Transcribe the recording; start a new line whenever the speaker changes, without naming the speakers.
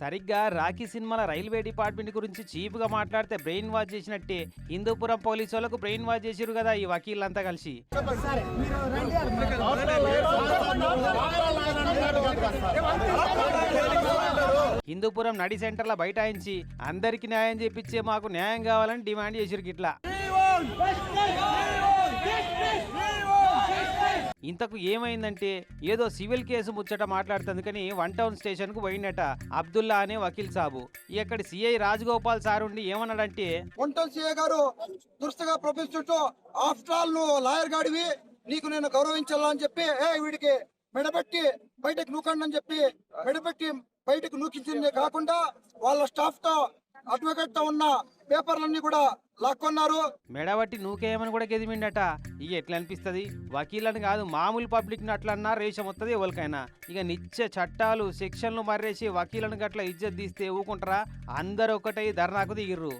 సరిగ్గా రాఖీ సినిమాల railway department గురించి చీప్గా మాట్లాడితే బ్రెయిన్ వాష్ చేసినట్టే. హిందూపురం పోలీసు వాళ్ళకు బ్రెయిన్ వాష్ చేసిరు కదా ఈ వకీళ్ళంతా కలిసి. హిందూపురం నడి సెంటర్ల బైఠాయించి అందరికి న్యాయం చేపించే మాకు న్యాయం కావాలని డిమాండ్ చేసిరు గిట్లా. ఇంతకు ఏమైందంటే ఏదో సివిల్ కేసు ముచ్చట మాట్లాడుతుందుకని వన్ టౌన్ స్టేషన్కు పోయినట అబ్దుల్లా అనే వకీల్ సాబు. ఇక్కడ సిఐ రాజగోపాల్ సార్ ఉండి ఏమన్నాడంటే
వన్ టౌన్ సిఐ గారు దురుస్తుగా ప్రొఫెసర్ ఆఫ్టర్ ఆల్ నువ్వు లాయర్ గాడివి నీకు నేను గౌరవించాలా అని చెప్పి ఏ వీడికి మెడబెట్టి బయటకు నూకండి అని చెప్పి మెడబెట్టి బయటకు నూకించిందే కాకుండా వాళ్ళ స్టాఫ్తో అడ్వకేట్తో ఉన్న పేపర్లన్నీ కూడా లాక్కొన్నారు.
మెడబట్టి నూకేయమని కూడా గెదిమిండట. ఇక ఎట్లా అనిపిస్తుంది వకీలని కాదు మామూలు పబ్లిక్ అట్లన్నా రేషం వస్తుంది ఎవరికైనా. ఇక నిత్య చట్టాలు సెక్షన్లు మర్రేసి వకీలను గట్ల ఇజ్జత్ తీస్తే ఊకుంటారా? అందరు ఒకటై ధర్నాకు దిగిర్రు.